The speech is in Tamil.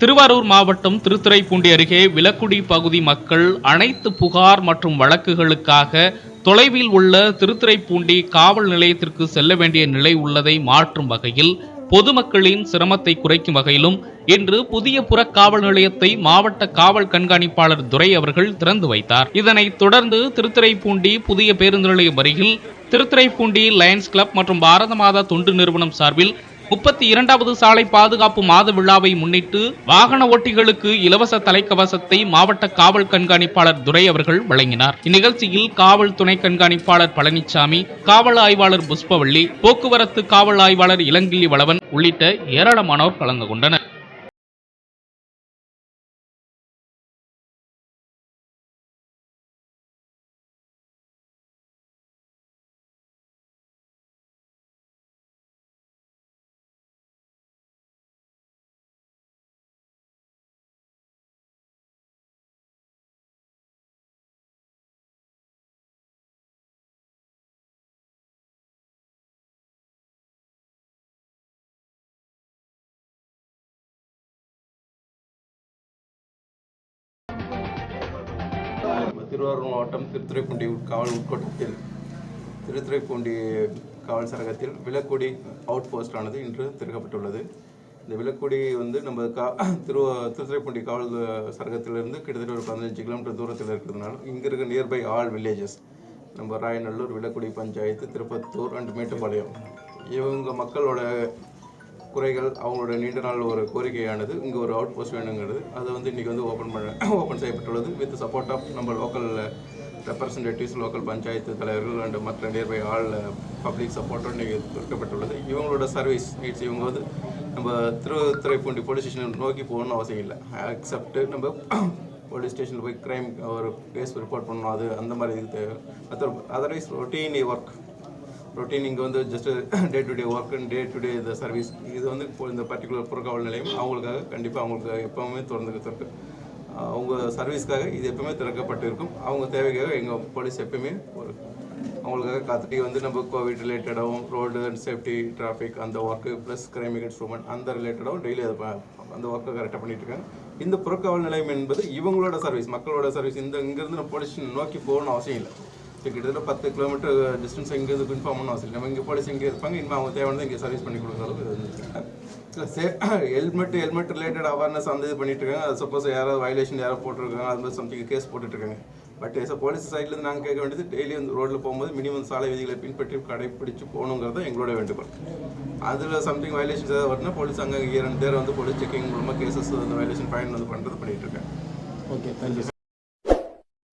திருவாரூர் மாவட்டம் திருத்துறைப்பூண்டி அருகே விலக்குடி பகுதி மக்கள் அனைத்து புகார் மற்றும் வழக்குகளுக்காக தொலைவில் உள்ள திருத்துறைப்பூண்டி காவல் நிலையத்திற்கு செல்ல வேண்டிய நிலை உள்ளதை மாற்றும் வகையில் பொதுமக்களின் சிரமத்தை குறைக்கும் வகையிலும் இன்று புதிய புற காவல் நிலையத்தை மாவட்ட காவல் கண்காணிப்பாளர் துரை அவர்கள் திறந்து வைத்தார். இதனைத் தொடர்ந்து திருத்துறைப்பூண்டி புதிய பேருந்து நிலையம் அருகில் திருத்துறைப்பூண்டி லயன்ஸ் கிளப் மற்றும் பாரத மாதா தொண்டு நிறுவனம் சார்பில் முப்பத்தி இரண்டாவது சாலை பாதுகாப்பு மாத விழாவை முன்னிட்டு வாகன ஓட்டிகளுக்கு இலவச தலைக்கவசத்தை மாவட்ட காவல் கண்காணிப்பாளர் துரை அவர்கள் வழங்கினார். இந்நிகழ்ச்சியில் காவல் துணை கண்காணிப்பாளர் பழனிசாமி காவல் ஆய்வாளர் புஷ்பவள்ளி போக்குவரத்து காவல் ஆய்வாளர் இளங்கிள்ளி வளவன் உள்ளிட்ட ஏராளமானோர் கலந்து கொண்டனர். திருவாரூர் மாவட்டம் திருத்துறைப்பூண்டி காவல் உட்கோட்டத்தில் திருத்துறைப்பூண்டி காவல் சரகத்தில் விலக்குடி அவுட் போஸ்ட் ஆனது இன்று திறக்கப்பட்டுள்ளது. இந்த விலக்குடி வந்து நம்ம கா திரு திருத்துறைப்பூண்டி காவல் சரகத்திலிருந்து கிட்டத்தட்ட ஒரு பதினஞ்சு கிலோமீட்டர் தூரத்தில் இருக்கிறதுனால இங்கே இருக்க நியர்பை ஆல் வில்லேஜஸ் நம்ம ராயநல்லூர் விலக்குடி பஞ்சாயத்து திருப்பத்தூர் அண்ட் மேட்டுப்பாளையம். இவங்க மக்களோட குறைகள் அவங்களோட நீண்ட நாள் ஒரு கோரிக்கையானது இங்கே ஒரு அவுட் போஸ்ட் வேணுங்கிறது. அதை வந்து இன்றைக்கி வந்து ஓப்பன் பண்ண ஓப்பன் செய்யப்பட்டுள்ளது. வித் சப்போர்ட் ஆஃப் நம்ம லோக்கல் ரெப்ரசன்டேட்டிவ்ஸ் லோக்கல் பஞ்சாயத்து தலைவர்கள் அண்ட் மற்ற நியர்பை ஆல் பப்ளிக் uh, சப்போர்ட்டும் இன்றைக்கி திறக்கப்பட்டுள்ளது இவங்களோட சர்வீஸ் நீட்ஸ் இவங்க வந்து நம்ம திருத்துறைப்பூண்டி போலீஸ் ஸ்டேஷன் நோக்கி போகணும்னு அவசியம் இல்லை. அக்செப்ட் நம்ம போலீஸ் ஸ்டேஷனில் போய் க்ரைம் ஒரு கேஸ் ரிப்போர்ட் பண்ணணும் அது அந்த மாதிரி இது தேவை. அதர்வைஸ் ரொட்டீன் ஒர்க் ரொட்டீன் இங்கே வந்து just day to day work and day to day இந்த சர்வீஸ் இது வந்து இப்போ இந்த பர்டிகுலர் புறக்காவல் நிலையம். அவங்களுக்காக கண்டிப்பாக அவங்களுக்கு எப்போவுமே திறந்து திறக்கு அவங்க சர்வீஸ்க்காக இது எப்பவுமே திறக்கப்பட்டு இருக்கும் அவங்க தேவைக்காக எங்கள் போலீஸ் எப்பவுமே ஒரு அவங்களுக்காக காத்துட்டு வந்து நம்ம கோவிட் ரிலேட்டடாகவும் ரோடு அண்ட் சேஃப்டி டிராஃபிக் அந்த work plus crime against woman அந்த ரிலேட்டடாகவும் டெய்லி அதை அந்த ஒர்க்கை கரெக்டாக பண்ணிட்டு இருக்காங்க. இந்த புறக்காவல் நிலையம் என்பது இவங்களோட சர்வீஸ் மக்களோட சர்வீஸ் இந்த இங்கேருந்து நம்ம போலீஸ் நோக்கி போகணும்னு அவசியம் இல்லை. கிட்டத்தட்ட பத்து கிலோமீட்டர் டிஸ்டன்ஸ் இங்கேருந்து இன்ஃபார்ம் பண்ண அவசியம் இல்லை. நம்ம இங்கே போலீஸ் இங்கே இருப்பாங்க இனிமேல் அவங்க தேவையானது இங்கே சர்வீஸ் பண்ணி கொடுக்குற அளவுக்கு இது வந்துருக்காங்க இல்லை say helmet helmet related awareness அந்த இது பண்ணிட்டுருக்காங்க அது சப்போஸ் யாராவது வயலேஷன் யாராவது போட்டிருக்காங்க அது மாதிரி சம்திங் கேஸ் போட்டுட்டு இருக்காங்க. பட் எஸ் போலீஸ் சைட்லேருந்து நாங்கள் கேட்க வேண்டியது டெய்லி வந்து ரோட்டில் போகும்போது மினிமம் சாலை விதிகளை பின்பற்றி கடைப்பிடிச்சு போகணுங்கிறது தான் எங்களோட வேண்டுகோள். அதில் சம்திங் வயலேஷன்ஸ் ஏதாவது வரணும்னா போலீஸ் அங்கே இரண்டு பேர் வந்து போலீஸ் செக்கிங் மூலமாக கேசஸ் வந்து வயலேஷன் ஃபைன் வந்து பண்ணுறது பண்ணிட்டு ஓகே தேங்க்யூ